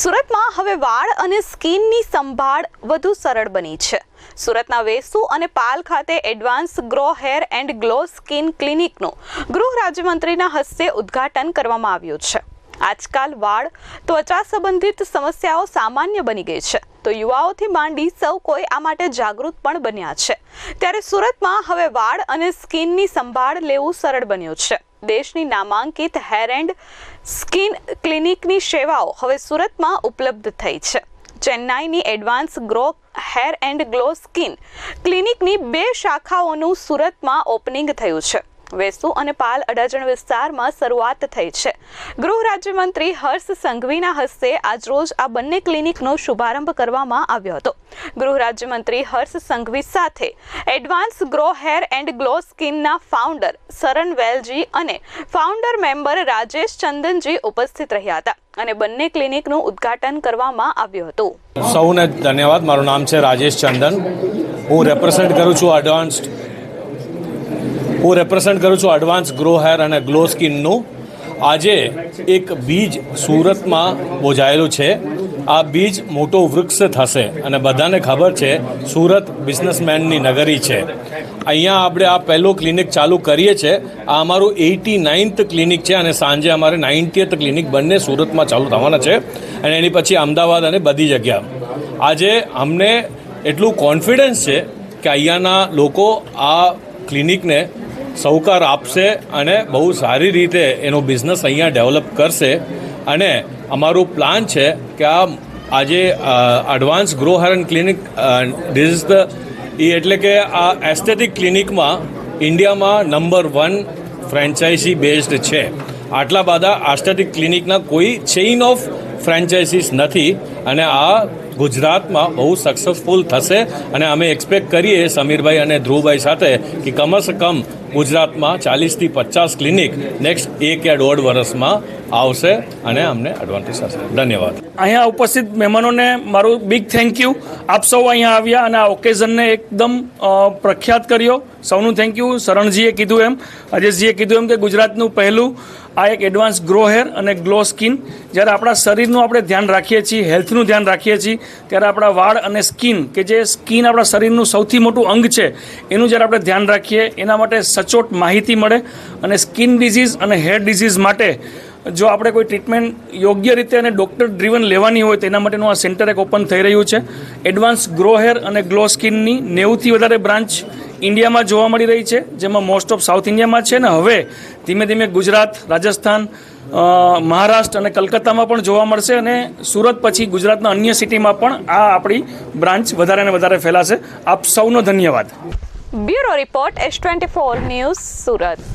સુરતમાં હવે વાળ અને સ્કિનની સંભાળ વધુ સરળ બની છે. સુરતના વેસુ અને પાલ ખાતે advance grow hair and glow skin ક્લિનિકનું ગૃહ રાજ્યમંત્રીના હસ્તે ઉદ્ઘાટન કરવામાં આવ્યું છે. આજકાલ વાળ, ત્વચા સંબંધિત સમસ્યાઓ સામાન્ય બની ગઈ છે. તો યુવાઓથી માંડી સૌ કોઈ આ માટે જાગૃત પણ બન્યા છે. ત્યારે સુરતમાં હવે વાળ અને સ્કિનની સંભાળ લેવું સરળ બન્યું છે. દેશની નામાંકિત હેર એન્ડ સ્કિન ક્લિનિકની સેવાઓ હવે સુરતમાં ઉપલબ્ધ થઈ છે. ચેન્નાઈની advance grow hair and glow skin ક્લિનિકની બે શાખાઓનું સુરતમાં ઓપનિંગ થયું છે. વેસુ અને પાલ અડાજણ વિસ્તારમાં શરૂઆત થઈ છે. ગૃહ રાજ્યમંત્રી હર્ષ સંઘવીના હસ્તે આજરોજ આ બંને ક્લિનિકનો શુભારંભ કરવામાં આવ્યો હતો. ગૃહ રાજ્યમંત્રી હર્ષ સંઘવી સાથે advance grow hair and glow સ્કિનના founder Saran Velji અને ફાઉન્ડર મેમ્બર રાજેશ ચંદનજી ઉપસ્થિત રહ્યા હતા અને બંને ક્લિનિકનું ઉદ્ઘાટન કરવામાં આવ્યું હતું. સૌને ધન્યવાદ. મારું નામ છે રાજેશ ચંદન. હું રેપ્રેઝેન્ટ કરું છું એડવાન્સ્ડ હું રેપ્રેઝેન્ટ કરું છું એડવાન્સ ગ્રો હેર અને ગ્લો સ્કિનનું આજે એક બીજ સુરતમાં બોજાયેલું છે. આ બીજ મોટો વૃક્ષ થશે અને બધાને ખબર છે, સુરત બિઝનેસમેનની નગરી છે. અહીંયા આપણે આ પહેલો ક્લિનિક ચાલુ કરીએ છીએ. આ અમારું એઇટી નાઇન્થ ક્લિનિક છે અને સાંજે અમારે નાઇન્ટીએથ ક્લિનિક બંને સુરતમાં ચાલુ થવાના છે. અને એની પછી અમદાવાદ અને બધી જગ્યા. આજે અમને એટલું કોન્ફિડન્સ છે કે અહીંયાના લોકો આ ક્લિનિકને સહકાર આપશે અને બહુ સારી રીતે એનો બિઝનેસ અહીંયા ડેવલપ કરશે. અને અમારું પ્લાન છે કે આ આજે એડવાન્સ ગ્રો હરન ક્લિનિક ધીસ ધ એ એટલે કે આ એસ્થેટિક ક્લિનિકમાં ઇન્ડિયામાં નંબર વન ફ્રેન્ચાઇઝી બેઝડ છે. આટલા બધા એસ્થેટિક ક્લિનિકના કોઈ ચેઇન ઓફ ફ્રેન્ચાઇઝીસ નથી. અને આ ગુજરાતમાં બહુ સક્સેસફુલ થશે અને અમે એક્સપેક્ટ કરીએ સમીરભાઈ અને ધ્રુવભાઈ સાથે કે કમસે કમ ગુજરાતમાં ચાલીસથી પચાસ ક્લિનિક નેક્સ્ટ એક યા દોઢ વર્ષમાં આવશે અને અમને એડવાન્ટેજ થશે. ધન્યવાદ. અહીંયા ઉપસ્થિત મહેમાનોને મારું બિગ થેન્ક યુ આપ સૌ અહીંયા આવ્યા અને આ ઓકેઝનને એકદમ પ્રખ્યાત કર્યો. સૌનું થેન્ક યુ શરણજીએ કીધું એમ. અજયજીએ કીધું એમ કે ગુજરાતનું પહેલું આ એક એડવાન્સ ગ્રો હેર અને ગ્લો સ્કિન. જ્યારે આપણા શરીરનું આપણે ધ્યાન રાખીએ છીએ, હેલ્થનું ધ્યાન રાખીએ છીએ, ત્યારે આપણા વાળ અને સ્કિન, કે જે સ્કિન આપણા શરીરનું સૌથી મોટું અંગ છે, એનું જ્યારે આપણે ધ્યાન રાખીએ, એના માટે સચોટ માહિતી મળે અને સ્કિન ડિઝીઝ અને હેર ડિઝીઝ માટે જો આપણે કોઈ ટ્રીટમેન્ટ યોગ્ય રીતે અને ડૉક્ટર ડ્રીવન લેવાની હોય, તેના માટેનું આ સેન્ટર એક ઓપન થઈ રહ્યું છે. એડવાન્સ ગ્રો હેર અને ગ્લો સ્કિનની નેવુંથી વધારે બ્રાન્ચ ઇન્ડિયામાં જોવા મળી રહી છે, જેમાં મોસ્ટ ઓફ સાઉથ ઇન્ડિયામાં છે ને હવે ધીમે ધીમે ગુજરાત, રાજસ્થાન મહારાષ્ટ્ર અને કલકત્તામાં પણ જોવા મળશે અને સુરત પછી ગુજરાતના અન્ય સિટીમાં પણ આ આપણી બ્રાન્ચ વધારે ને વધારે ફેલાશે. આપ સૌનો ધન્યવાદ. Bureau report S twenty four news Surat.